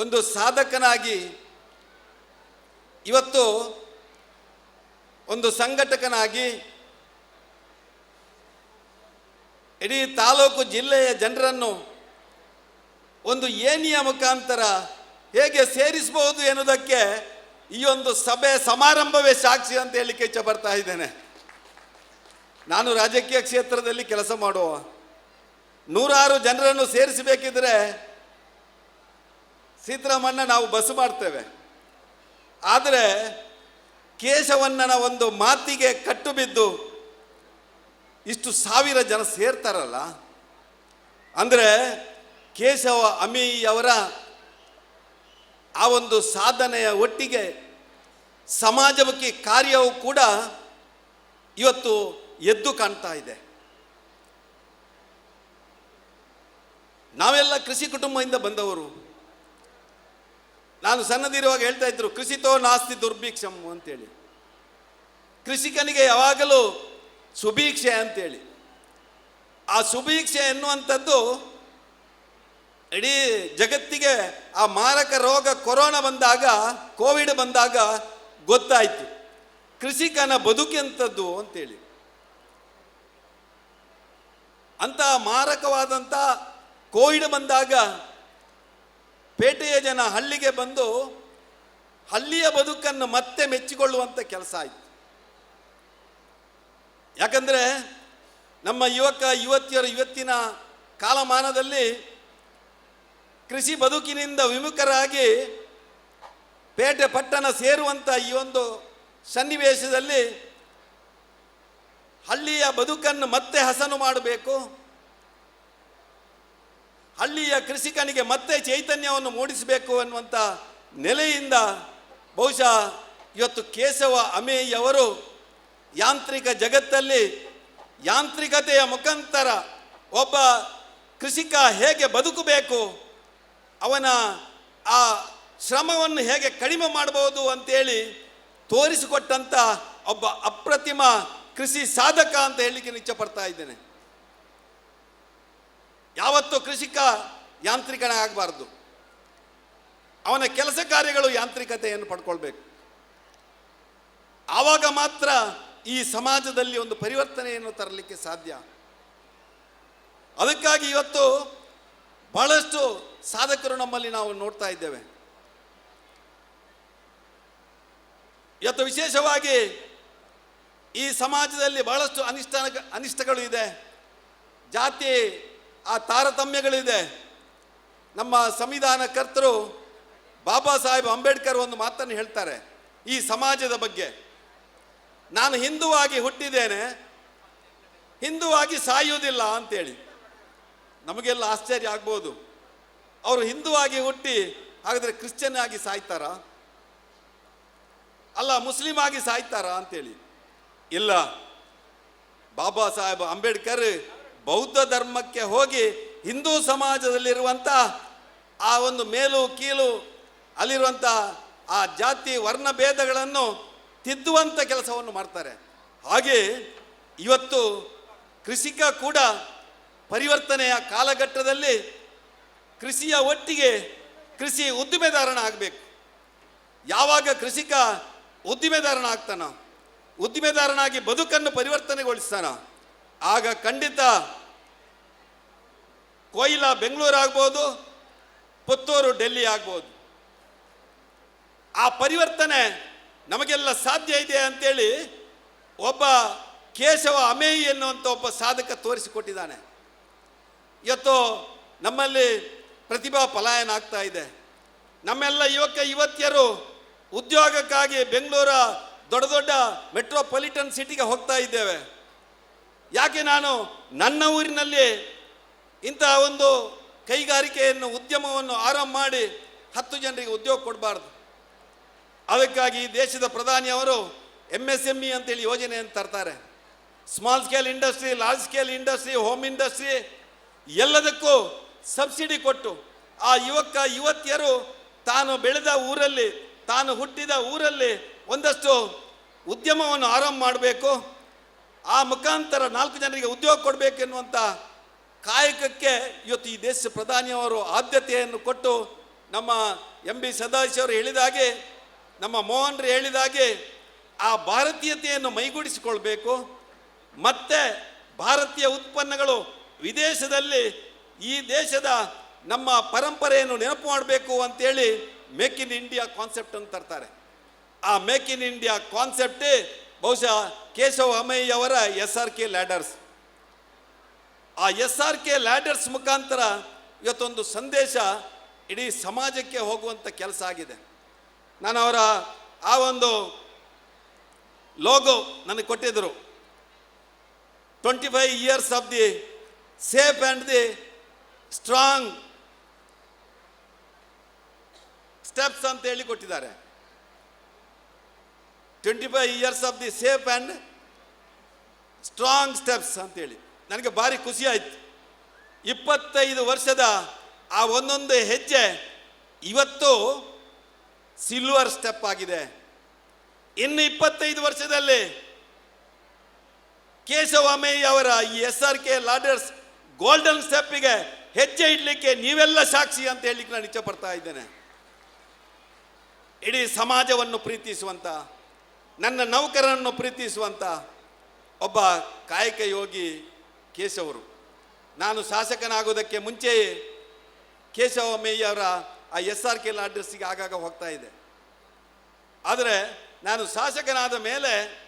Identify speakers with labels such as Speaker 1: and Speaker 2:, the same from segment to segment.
Speaker 1: ಒಂದು ಸಾಧಕನಾಗಿ ಇವತ್ತು ಒಂದು ಸಂಘಟಕನಾಗಿ ಇಡೀ ತಾಲೂಕು ಜಿಲ್ಲೆಯ ಜನರನ್ನು ಒಂದು ಏನಿಯ ಮುಖಾಂತರ ಹೇಗೆ ಸೇರಿಸಬಹುದು ಎನ್ನುವುದಕ್ಕೆ ಈ ಒಂದು ಸಭೆ ಸಮಾರಂಭವೇ ಸಾಕ್ಷಿ ಅಂತ ಹೇಳಲಿಕ್ಕೆ ಇಚ್ಛೆ ಬರ್ತಾ ಇದ್ದೇನೆ. ನಾನು ರಾಜಕೀಯ ಕ್ಷೇತ್ರದಲ್ಲಿ ಕೆಲಸ ಮಾಡುವ ನೂರಾರು ಜನರನ್ನು ಸೇರಿಸಬೇಕಿದ್ರೆ ಸೀತಾರಾಮಣ್ಣ ನಾವು ಬಸ್ ಮಾಡ್ತೇವೆ. ಆದರೆ ಕೇಶವಣ್ಣನ ಒಂದು ಮಾತಿಗೆ ಕಟ್ಟು ಬಿದ್ದು ಇಷ್ಟು ಸಾವಿರ ಜನ ಸೇರ್ತಾರಲ್ಲ. ಅಂದರೆ ಕೇಶವ ಅಮಿಯವರ ಆ ಒಂದು ಸಾಧನೆಯ ಒಟ್ಟಿಗೆ ಸಮಾಜಮುಖಿ ಕಾರ್ಯವು ಕೂಡ ಇವತ್ತು ಎದ್ದು ಕಾಣ್ತಾ ಇದೆ. ನಾವೆಲ್ಲ ಕೃಷಿ ಕುಟುಂಬದಿಂದ ಬಂದವರು. ನಾನು ಸಣ್ಣದಿರುವಾಗ ಹೇಳ್ತಾ ಇದ್ರು, ಕೃಷಿತೋ ನಾಸ್ತಿ ದುರ್ಭಿಕ್ಷಮ್ ಅಂತೇಳಿ. ಕೃಷಿಕನಿಗೆ ಯಾವಾಗಲೂ ಸುಭೀಕ್ಷೆ ಅಂತೇಳಿ. ಆ ಸುಭೀಕ್ಷೆ ಎನ್ನುವಂಥದ್ದು ಇಡೀ ಜಗತ್ತಿಗೆ ಆ ಮಾರಕ ರೋಗ ಕೊರೋನಾ ಬಂದಾಗ, ಕೋವಿಡ್ ಬಂದಾಗ ಗೊತ್ತಾಯಿತು. ಕೃಷಿಕನ ಬದುಕೆಂಥದ್ದು ಅಂತೇಳಿ. ಅಂತ ಮಾರಕವಾದಂಥ ಕೋವಿಡ್ ಬಂದಾಗ ಪೇಟೆಯ ಜನ ಹಳ್ಳಿಗೆ ಬಂದು ಹಳ್ಳಿಯ ಬದುಕನ್ನು ಮತ್ತೆ ಮೆಚ್ಚಿಕೊಳ್ಳುವಂಥ ಕೆಲಸ ಆಯಿತು. ಯಾಕಂದರೆ ನಮ್ಮ ಯುವಕ, ಯುವತಿಯರು ಇವತ್ತಿನ ಕಾಲಮಾನದಲ್ಲಿ ಕೃಷಿ ಬದುಕಿನಿಂದ ವಿಮುಖರಾಗಿ ಪೇಟೆ ಪಟ್ಟಣ ಸೇರುವಂಥ ಈ ಒಂದು ಸನ್ನಿವೇಶದಲ್ಲಿ ಹಳ್ಳಿಯ ಬದುಕನ್ನು ಮತ್ತೆ ಹಸನು ಮಾಡಬೇಕು. ಹಳ್ಳಿಯ ಕೃಷಿಕನಿಗೆ ಮತ್ತೆ ಚೈತನ್ಯವನ್ನು ಮೂಡಿಸಬೇಕು ಅನ್ನುವಂಥ ನೆಲೆಯಿಂದ ಬಹುಶಃ ಇವತ್ತು ಕೇಶವ ಅಮೇಯವರು ಯಾಂತ್ರಿಕ ಜಗತ್ತಲ್ಲಿ ಯಾಂತ್ರಿಕತೆಯ ಮುಖಾಂತರ ಒಬ್ಬ ಕೃಷಿಕ ಹೇಗೆ ಬದುಕಬೇಕು, ಅವನ ಆ ಶ್ರಮವನ್ನು ಹೇಗೆ ಕಡಿಮೆ ಮಾಡಬಹುದು ಅಂತೇಳಿ ತೋರಿಸಿಕೊಟ್ಟಂಥ ಒಬ್ಬ ಅಪ್ರತಿಮ ಕೃಷಿ ಸಾಧಕ ಅಂತ ಹೇಳಲಿಕ್ಕೆ ಇಚ್ಛಪಡ್ತಾ ಇದ್ದೇನೆ. ಯಾವತ್ತು ಕೃಷಿಕ ಯಾಂತ್ರಿಕನ ಆಗಬಾರ್ದು ಅವನ ಕೆಲಸ ಕಾರ್ಯಗಳು ಯಾಂತ್ರಿಕತೆಯನ್ನು ಪಡ್ಕೊಳ್ಬೇಕು. ಆವಾಗ ಮಾತ್ರ ಈ ಸಮಾಜದಲ್ಲಿ ಒಂದು ಪರಿವರ್ತನೆಯನ್ನು ತರಲಿಕ್ಕೆ ಸಾಧ್ಯ. ಅದಕ್ಕಾಗಿ ಇವತ್ತು ಬಹಳಷ್ಟು ಸಾಧಕರು ನಮ್ಮಲ್ಲಿ ನಾವು ನೋಡ್ತಾ ಇದ್ದೇವೆ. ಇವತ್ತು ವಿಶೇಷವಾಗಿ ಈ ಸಮಾಜದಲ್ಲಿ ಬಹಳಷ್ಟು ಅನಿಷ್ಠಾನ ಅನಿಷ್ಟಗಳು ಇದೆ. ಜಾತಿ ಆ ತಾರತಮ್ಯಗಳಿದೆ. ನಮ್ಮ ಸಂವಿಧಾನ ಕರ್ತರು ಬಾಬಾ ಸಾಹೇಬ್ ಅಂಬೇಡ್ಕರ್ ಒಂದು ಮಾತನ್ನು ಹೇಳ್ತಾರೆ, ಈ ಸಮಾಜದ ಬಗ್ಗೆ. ನಾನು ಹಿಂದುವಾಗಿ ಹುಟ್ಟಿದ್ದೇನೆ, ಹಿಂದುವಾಗಿ ಸಾಯುವುದಿಲ್ಲ ಅಂತೇಳಿ. ನಮಗೆಲ್ಲ ಆಶ್ಚರ್ಯ ಆಗ್ಬೋದು. ಅವರು ಹಿಂದುವಾಗಿ ಹುಟ್ಟಿ, ಹಾಗಾದರೆ ಕ್ರಿಶ್ಚಿಯನ್ ಆಗಿ ಸಾಯ್ತಾರಾ? ಅಲ್ಲ ಮುಸ್ಲಿಮ್ ಆಗಿ ಸಾಯ್ತಾರಾ ಅಂತೇಳಿ. ಇಲ್ಲ, ಬಾಬಾ ಸಾಹೇಬ್ ಅಂಬೇಡ್ಕರ್ ಬೌದ್ಧ ಧರ್ಮಕ್ಕೆ ಹೋಗಿ ಹಿಂದೂ ಸಮಾಜದಲ್ಲಿರುವಂಥ ಆ ಒಂದು ಮೇಲು ಕೀಲು ಅಲ್ಲಿರುವಂಥ ಆ ಜಾತಿ ವರ್ಣ ಭೇದಗಳನ್ನು ತಿದ್ದುವಂಥ ಕೆಲಸವನ್ನು ಮಾಡ್ತಾರೆ. ಹಾಗೆ ಇವತ್ತು ಕೃಷಿಕ ಕೂಡ ಪರಿವರ್ತನೆಯ ಕಾಲಘಟ್ಟದಲ್ಲಿ ಕೃಷಿಯ ಒಟ್ಟಿಗೆ ಕೃಷಿ ಉದ್ದಿಮೆದಾರನ ಆಗಬೇಕು. ಯಾವಾಗ ಕೃಷಿಕ ಉದ್ದಿಮೆದಾರನ ಆಗ್ತಾನೋ ಉದ್ದಿಮೆದಾರನಾಗಿ ಬದುಕನ್ನು ಪರಿವರ್ತನೆಗೊಳಿಸ್ತಾನ ಆಗ ಖಂಡಿತ ಕೊಯ್ಲಾ ಬೆಂಗಳೂರು ಆಗ್ಬೋದು, ಪುತ್ತೂರು ಡೆಲ್ಲಿ ಆಗ್ಬೋದು. ಆ ಪರಿವರ್ತನೆ ನಮಗೆಲ್ಲ ಸಾಧ್ಯ ಇದೆ ಅಂತೇಳಿ ಒಬ್ಬ ಕೇಶವ ಅಮೇಯಿ ಎನ್ನುವಂಥ ಒಬ್ಬ ಸಾಧಕ ತೋರಿಸಿಕೊಟ್ಟಿದ್ದಾನೆ. ಇವತ್ತು ನಮ್ಮಲ್ಲಿ ಪ್ರತಿಭಾ ಪಲಾಯನ ಆಗ್ತಾ ಇದೆ. ನಮ್ಮೆಲ್ಲ ಯುವಕ ಯುವತಿಯರು ಉದ್ಯೋಗಕ್ಕಾಗಿ ಬೆಂಗಳೂರ ದೊಡ್ಡ ದೊಡ್ಡ ಮೆಟ್ರೋಪಾಲಿಟನ್ ಸಿಟಿಗೆ ಹೋಗ್ತಾ ಇದ್ದೇವೆ. ಯಾಕೆ ನಾನು ನನ್ನ ಊರಿನಲ್ಲಿ ಇಂತಹ ಒಂದು ಕೈಗಾರಿಕೆಯನ್ನು, ಉದ್ಯಮವನ್ನು ಆರಂಭ ಮಾಡಿ ಹತ್ತು ಜನರಿಗೆ ಉದ್ಯೋಗ ಕೊಡಬಾರ್ದು. ಅದಕ್ಕಾಗಿ ದೇಶದ ಪ್ರಧಾನಿಯವರು ಎಂ ಎಸ್ ಎಂ ಇ ಅಂತೇಳಿ ಯೋಜನೆಯನ್ನು ತರ್ತಾರೆ. Small scale industry large scale industry home industry ಎಲ್ಲದಕ್ಕೂ ಸಬ್ಸಿಡಿ ಕೊಟ್ಟು ಆ ಯುವಕ, ಯುವತಿಯರು ತಾನು ಬೆಳೆದ ಊರಲ್ಲಿ, ತಾನು ಹುಟ್ಟಿದ ಊರಲ್ಲಿ ಒಂದಷ್ಟು ಉದ್ಯಮವನ್ನು ಆರಂಭ ಮಾಡಬೇಕು. ಆ ಮುಖಾಂತರ ನಾಲ್ಕು ಜನರಿಗೆ ಉದ್ಯೋಗ ಕೊಡಬೇಕೆನ್ನುವಂಥ ಕಾಯಕಕ್ಕೆ ಇವತ್ತು ಈ ದೇಶ ಪ್ರಧಾನಿಯವರು ಆದ್ಯತೆಯನ್ನು ಕೊಟ್ಟು ನಮ್ಮ ಎಂ ಬಿ ಸದಾಶಿವರು ಹೇಳಿದ ಹಾಗೆ ನಮ್ಮ ಮೋಹನ್ರು ಹೇಳಿದ ಹಾಗೆ ಆ ಭಾರತೀಯತೆಯನ್ನು ಮೈಗೂಡಿಸಿಕೊಳ್ಬೇಕು. ಮತ್ತೆ ಭಾರತೀಯ ಉತ್ಪನ್ನಗಳು ವಿದೇಶದಲ್ಲಿ ಈ ದೇಶದ ನಮ್ಮ ಪರಂಪರೆಯನ್ನು ನೆನಪು ಮಾಡಬೇಕು ಅಂತೇಳಿ ಮೇಕ್ ಇನ್ ಇಂಡಿಯಾ ಕಾನ್ಸೆಪ್ಟ್ ಅಂತ ತರ್ತಾರೆ. ಆ ಮೇಕ್ ಇನ್ ಇಂಡಿಯಾ ಕಾನ್ಸೆಪ್ಟೇ ಬಹುಶಃ ಕೇಶವ ಅಮಯ್ಯ ಅವರ ಎಸ್ ಆರ್ ಕೆ ಲ್ಯಾಡರ್ಸ್. ಆ ಎಸ್ ಆರ್ ಕೆ ಲ್ಯಾಡರ್ಸ್ ಮುಖಾಂತರ ಇವತ್ತೊಂದು ಸಂದೇಶ ಇಡೀ ಸಮಾಜಕ್ಕೆ ಹೋಗುವಂಥ ಕೆಲಸ ಆಗಿದೆ. ನಾನು ಅವರ ಆ ಒಂದು ಲೋಗೋ ನನಗೆ ಕೊಟ್ಟಿದ್ದರು. Twenty five years of the safe and the strong steps ಅಂತ ಹೇಳಿ ಕೊಟ್ಟಿದ್ದಾರೆ. Twenty years of the safe and strong steps ಅಂತೇಳಿ. ನನಗೆ ಭಾರಿ ಖುಷಿ ಆಯ್ತು. ಇಪ್ಪತ್ತೈದು ವರ್ಷದ ಆ ಒಂದೊಂದು ಹೆಜ್ಜೆ ಇವತ್ತು ಸಿಲ್ವರ್ ಸ್ಟೆಪ್ ಆಗಿದೆ. ಇನ್ನು ಇಪ್ಪತ್ತೈದು ವರ್ಷದಲ್ಲಿ ಕೇಶವಾಮಯ್ಯ ಅವರ ಈ S R K ladders golden ಸ್ಟೆಪ್ಪಿಗೆ ಹೆಜ್ಜೆ ಇಡಲಿಕ್ಕೆ ನೀವೆಲ್ಲ ಸಾಕ್ಷಿ ಅಂತ ಹೇಳಲಿಕ್ಕೆ ನಾನು ಇಚ್ಛೆ ಪಡ್ತಾ ಇದ್ದೇನೆ. ಇಡೀ ಸಮಾಜವನ್ನು ಪ್ರೀತಿಸುವಂಥ ನನ್ನ ನೌಕರರನ್ನು ಪ್ರೀತಿಸುವಂಥ ಒಬ್ಬ ಕಾಯಕ ಯೋಗಿ ಕೇಶವರು. ನಾನು ಶಾಸಕನಾಗೋದಕ್ಕೆ ಮುಂಚೆಯೇ ಕೇಶವ ಮೇಯ್ಯವರ ಆ ಎಸ್ ಆರ್ ಕೆಲ್ ಅಡ್ರೆಸ್ಸಿಗೆ ಆಗಾಗ ಹೋಗ್ತಾ ಇದೆ. ಆದರೆ ನಾನು ಶಾಸಕನಾದ ಮೇಲೆ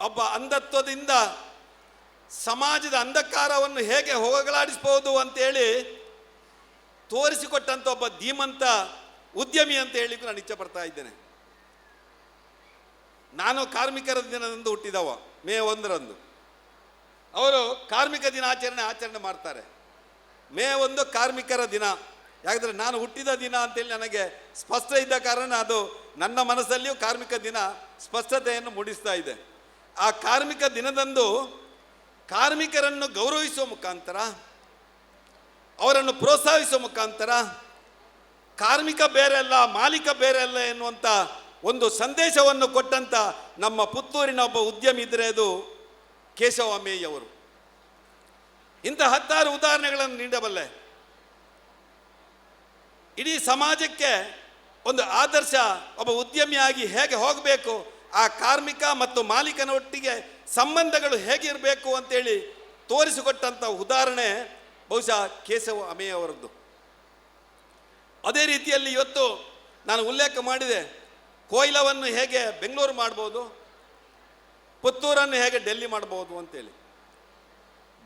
Speaker 1: ಒಬ್ಬ ಅಂಧತ್ವದಿಂದ ಸಮಾಜದ ಅಂಧಕಾರವನ್ನು ಹೇಗೆ ಹೋಗಲಾಡಿಸ್ಬೋದು ಅಂತೇಳಿ ತೋರಿಸಿಕೊಟ್ಟಂಥ ಒಬ್ಬ ಧೀಮಂತ ಉದ್ಯಮಿ ಅಂತ ಹೇಳಿಕ್ಕೆ ನಾನು ಇಚ್ಛೆ ಪಡ್ತಾ ಇದ್ದೇನೆ. ನಾನು ಕಾರ್ಮಿಕರ ದಿನದಂದು ಹುಟ್ಟಿದವ, ಮೇ ಒಂದರಂದು. ಅವರು ಕಾರ್ಮಿಕ ದಿನಾಚರಣೆ ಆಚರಣೆ ಮಾಡ್ತಾರೆ. ಮೇ ಒಂದು ಕಾರ್ಮಿಕರ ದಿನ. ಯಾಕಂದರೆ ನಾನು ಹುಟ್ಟಿದ ದಿನ ಅಂತೇಳಿ ನನಗೆ ಸ್ಪಷ್ಟ ಇದ್ದ ಕಾರಣ ಅದು ನನ್ನ ಮನಸ್ಸಲ್ಲಿಯೂ ಕಾರ್ಮಿಕ ದಿನ ಸ್ಪಷ್ಟತೆಯನ್ನು ಮೂಡಿಸ್ತಾ ಇದೆ. ಆ ಕಾರ್ಮಿಕ ದಿನದಂದು ಕಾರ್ಮಿಕರನ್ನು ಗೌರವಿಸುವ ಮುಖಾಂತರ, ಅವರನ್ನು ಪ್ರೋತ್ಸಾಹಿಸುವ ಮುಖಾಂತರ, ಕಾರ್ಮಿಕ ಬೇರೆ ಅಲ್ಲ, ಮಾಲೀಕ ಬೇರೆ ಅಲ್ಲ ಎನ್ನುವಂಥ ಒಂದು ಸಂದೇಶವನ್ನು ಕೊಟ್ಟಂಥ ನಮ್ಮ ಪುತ್ತೂರಿನ ಒಬ್ಬ ಉದ್ಯಮಿ ಇದ್ದರೆ ಅದು ಕೇಶವಾಮೇಯವರು ಇಂಥ ಹತ್ತಾರು ಉದಾಹರಣೆಗಳನ್ನು ನೀಡಬಲ್ಲೆ. ಇಡೀ ಸಮಾಜಕ್ಕೆ ಒಂದು ಆದರ್ಶ ಒಬ್ಬ ಉದ್ಯಮಿಯಾಗಿ ಹೇಗೆ ಹೋಗಬೇಕು, ಆ ಕಾರ್ಮಿಕ ಮತ್ತು ಮಾಲೀಕನ ಒಟ್ಟಿಗೆ ಸಂಬಂಧಗಳು ಹೇಗಿರಬೇಕು ಅಂತೇಳಿ ತೋರಿಸಿಕೊಟ್ಟಂಥ ಉದಾಹರಣೆ ಬಹುಶಃ ಕೇಶವ ಅಮೆಯವರದ್ದು ಅದೇ ರೀತಿಯಲ್ಲಿ ಇವತ್ತು ನಾನು ಉಲ್ಲೇಖ ಮಾಡಿದೆ ಕೊಯ್ಲವನ್ನು ಹೇಗೆ ಬೆಂಗಳೂರು ಮಾಡ್ಬೋದು, ಪುತ್ತೂರನ್ನು ಹೇಗೆ ಡೆಲ್ಲಿ ಮಾಡ್ಬೋದು ಅಂತೇಳಿ.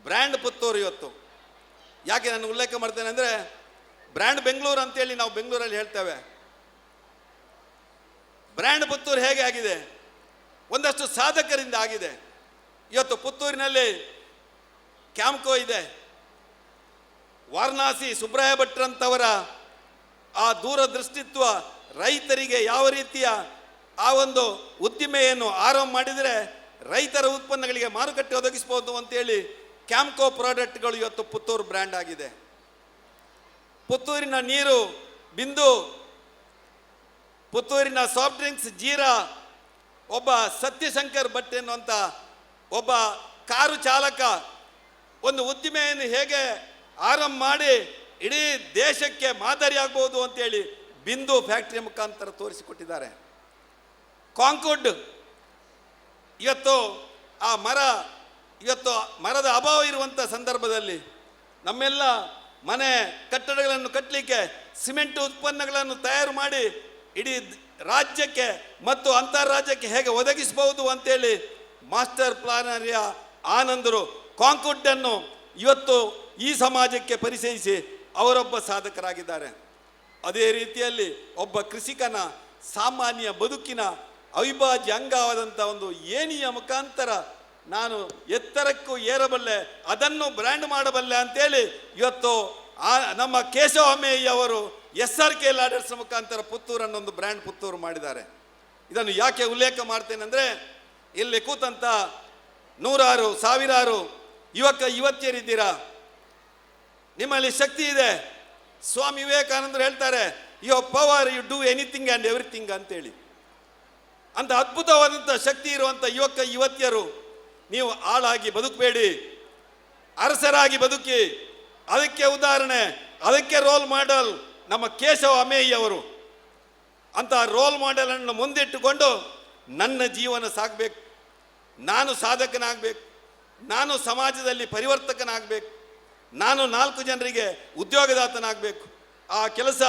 Speaker 1: ಬ್ರ್ಯಾಂಡ್ ಪುತ್ತೂರು ಇವತ್ತು. ಯಾಕೆ ನಾನು ಉಲ್ಲೇಖ ಮಾಡ್ತೇನೆ ಅಂದರೆ, ಬ್ರ್ಯಾಂಡ್ ಬೆಂಗಳೂರು ಅಂತೇಳಿ ನಾವು ಬೆಂಗಳೂರಲ್ಲಿ ಹೇಳ್ತೇವೆ. ಬ್ರ್ಯಾಂಡ್ ಪುತ್ತೂರು ಹೇಗೆ ಆಗಿದೆ? ಒಂದಷ್ಟು ಸಾಧಕರಿಂದ ಆಗಿದೆ. ಇವತ್ತು ಪುತ್ತೂರಿನಲ್ಲಿ ಕ್ಯಾಂಕೋ ಇದೆ. ವಾರಣಾಸಿ ಸುಬ್ರಾಯ ಭಟ್ರಂತವರ ಆ ದೂರದೃಷ್ಟಿತ್ವ ರೈತರಿಗೆ ಯಾವ ರೀತಿಯ ಆ ಒಂದು ಉದ್ದಿಮೆಯನ್ನು ಆರಂಭ ಮಾಡಿದರೆ ರೈತರ ಉತ್ಪನ್ನಗಳಿಗೆ ಮಾರುಕಟ್ಟೆ ಒದಗಿಸ್ಬೋದು ಅಂತೇಳಿ ಕ್ಯಾಂಪ್ಕೋ ಪ್ರಾಡಕ್ಟ್ಗಳು ಇವತ್ತು ಪುತ್ತೂರು ಬ್ರ್ಯಾಂಡ್ ಆಗಿದೆ. ಪುತ್ತೂರಿನ ನೀರು ಬಿಂದು ಪುತ್ತೂರಿನ ಸಾಫ್ಟ್ ಡ್ರಿಂಕ್ಸ್ ಜೀರಾ, ಒಬ್ಬ ಸತ್ಯಶಂಕರ್ ಭಟ್ ಎನ್ನುವಂಥ ಒಬ್ಬ ಕಾರು ಚಾಲಕ ಒಂದು ಉದ್ದಿಮೆಯನ್ನು ಹೇಗೆ ಆರಂಭ ಮಾಡಿ ಇಡೀ ದೇಶಕ್ಕೆ ಮಾದರಿ ಆಗ್ಬೋದು ಅಂತೇಳಿ ಬಿಂದು ಫ್ಯಾಕ್ಟ್ರಿ ಮುಖಾಂತರ ತೋರಿಸಿಕೊಟ್ಟಿದ್ದಾರೆ. ಕಾಂಕುಡ್ ಇವತ್ತು ಆ ಮರ, ಇವತ್ತು ಮರದ ಅಭಾವ ಇರುವಂಥ ಸಂದರ್ಭದಲ್ಲಿ ನಮ್ಮೆಲ್ಲ ಮನೆ ಕಟ್ಟಡಗಳನ್ನು ಕಟ್ಟಲಿಕ್ಕೆ ಸಿಮೆಂಟ್ ಉತ್ಪನ್ನಗಳನ್ನು ತಯಾರು ಮಾಡಿ ಇಡೀ ರಾಜ್ಯಕ್ಕೆ ಮತ್ತು ಅಂತಾರಾಜ್ಯಕ್ಕೆ ಹೇಗೆ ಒದಗಿಸಬಹುದು ಅಂತೇಳಿ ಮಾಸ್ಟರ್ ಪ್ಲಾನರಿಯ ಆನಂದರು ಕಾಂಕ್ರೀಟನ್ನು ಇವತ್ತು ಈ ಸಮಾಜಕ್ಕೆ ಪರಿಚಯಿಸಿ ಅವರೊಬ್ಬ ಸಾಧಕರಾಗಿದ್ದಾರೆ. ಅದೇ ರೀತಿಯಲ್ಲಿ ಒಬ್ಬ ಕೃಷಿಕನ ಸಾಮಾನ್ಯ ಬದುಕಿನ ಅವಿಭಾಜ್ಯ ಅಂಗವಾದಂಥ ಒಂದು ಏಣಿಯ ಮುಖಾಂತರ ನಾನು ಎತ್ತರಕ್ಕೂ ಏರಬಲ್ಲೆ, ಅದನ್ನು ಬ್ರ್ಯಾಂಡ್ ಮಾಡಬಲ್ಲೆ ಅಂತೇಳಿ ಇವತ್ತು ಆ ನಮ್ಮ ಕೇಶವಮೇಯ್ಯವರು ಎಸ್ ಆರ್ ಕೆ ಲಾಡರ್ಸ್ ಮುಖಾಂತರ ಪುತ್ತೂರನ್ನೊಂದು ಬ್ರ್ಯಾಂಡ್ ಪುತ್ತೂರು ಮಾಡಿದ್ದಾರೆ. ಇದನ್ನು ಯಾಕೆ ಉಲ್ಲೇಖ ಮಾಡ್ತೇನೆ ಅಂದರೆ, ಇಲ್ಲಿ ಕೂತಂಥ ನೂರಾರು, ಸಾವಿರಾರು ಯುವಕ, ಯುವತಿಯರಿದ್ದೀರಾ? ನಿಮ್ಮಲ್ಲಿ ಶಕ್ತಿ ಇದೆ. ಸ್ವಾಮಿ ವಿವೇಕಾನಂದರು ಹೇಳ್ತಾರೆ you power you do anything and everything ಅಂತೇಳಿ. ಅಂತ ಅದ್ಭುತವಾದಂಥ ಶಕ್ತಿ ಇರುವಂಥ ಯುವಕ, ಯುವತಿಯರು, ನೀವು ಆಳಾಗಿ ಬದುಕಬೇಡಿ. ಅರಸರಾಗಿ ಬದುಕಿ, ಅದಕ್ಕೆ ಉದಾಹರಣೆ, ಅದಕ್ಕೆ ರೋಲ್ ಮಾಡಲ್ ನಮ್ಮ ಕೇಶವ ಅಮೇಯಿ ಅವರು ಅಂತ ರೋಲ್ ಮಾಡೆಲನ್ನು ಮುಂದಿಟ್ಟುಕೊಂಡು ನನ್ನ ಜೀವನ ಸಾಗಬೇಕು. ನಾನು ಸಾಧಕನಾಗಬೇಕು. ನಾನು ಸಮಾಜದಲ್ಲಿ ಪರಿವರ್ತಕನಾಗಬೇಕು. ನಾನು ನಾಲ್ಕು ಜನರಿಗೆ ಉದ್ಯೋಗದಾತನಾಗಬೇಕು. ಆ ಕೆಲಸ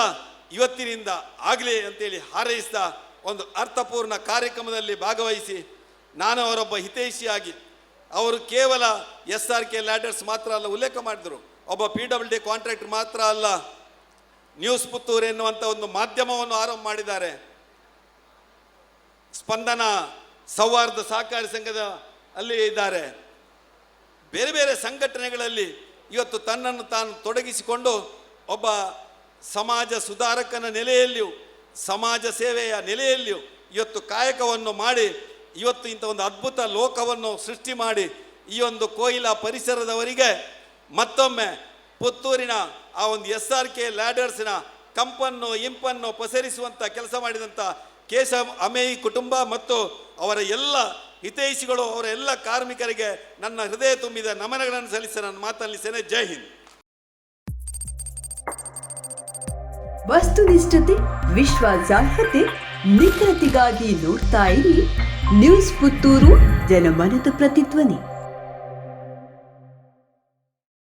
Speaker 1: ಇವತ್ತಿನಿಂದ ಆಗಲಿ ಅಂತೇಳಿ ಹಾರೈಸ್ತಾ ಒಂದು ಅರ್ಥಪೂರ್ಣ ಕಾರ್ಯಕ್ರಮದಲ್ಲಿ ಭಾಗವಹಿಸಿ ನಾನು ಅವರೊಬ್ಬ ಹಿತೈಷಿಯಾಗಿ, ಅವರು ಕೇವಲ ಎಸ್ ಆರ್ ಕೆ ಲ್ಯಾಡರ್ಸ್ ಮಾತ್ರ ಅಲ್ಲ, ಉಲ್ಲೇಖ ಮಾಡಿದರು. ಒಬ್ಬ ಪಿ ಡಬ್ಲ್ಯೂ ಡಿ ಕಾಂಟ್ರಾಕ್ಟ್ ಮಾತ್ರ ಅಲ್ಲ, ನ್ಯೂಸ್ ಪುತ್ತೂರು ಎನ್ನುವಂಥ ಒಂದು ಮಾಧ್ಯಮವನ್ನು ಆರಂಭ ಮಾಡಿದ್ದಾರೆ. ಸ್ಪಂದನ ಸೌಹಾರ್ದ ಸಹಕಾರಿ ಸಂಘದ ಅಲ್ಲಿ ಇದ್ದಾರೆ. ಬೇರೆ ಬೇರೆ ಸಂಘಟನೆಗಳಲ್ಲಿ ಇವತ್ತು ತನ್ನನ್ನು ತಾನು ತೊಡಗಿಸಿಕೊಂಡು ಒಬ್ಬ ಸಮಾಜ ಸುಧಾರಕನ ನೆಲೆಯಲ್ಲಿಯೂ, ಸಮಾಜ ಸೇವೆಯ ನೆಲೆಯಲ್ಲಿಯೂ ಇವತ್ತು ಕಾಯಕವನ್ನು ಮಾಡಿ, ಇವತ್ತು ಇಂಥ ಒಂದು ಅದ್ಭುತ ಲೋಕವನ್ನು ಸೃಷ್ಟಿ ಮಾಡಿ ಈ ಒಂದು ಕೋಯಿಲ ಪರಿಸರದವರಿಗೆ ಮತ್ತೊಮ್ಮೆ ಪುತ್ತೂರಿನ ಆ ಒಂದು ಎಸ್ ಆರ್ ಕೆ ಲ್ಯಾಡರ್ಸ್ನ ಕಂಪನ್ನು, ಇಂಪನ್ನು ಪಸರಿಸುವಂಥ ಕೆಲಸ ಮಾಡಿದಂಥ ಕೇಶವ್ ಅಮೇಯಿ ಕುಟುಂಬ ಮತ್ತು ಅವರ ಎಲ್ಲ ಹಿತೈಷಿಗಳು ಅವರೆಲ್ಲ ಕಾರ್ಮಿಕರಿಗೆ ನನ್ನ ಹೃದಯ ತುಂಬಿದ, ನಮನಗಳನ್ನು ಸಲ್ಲಿಸಿ ನಾನು ಸೇನೆ ಜೈ ಹಿಂದ್.
Speaker 2: ವಸ್ತುನಿಷ್ಠತೆ, ವಿಶ್ವಾಸಾರ್ಹತೆ, ನಿಖರತೆಗಾಗಿ ನೋಡ್ತಾ ಇರಿ. ನ್ಯೂಸ್ ಪುತ್ತೂರು, ಜನಮನದ ಪ್ರತಿಧ್ವನಿ.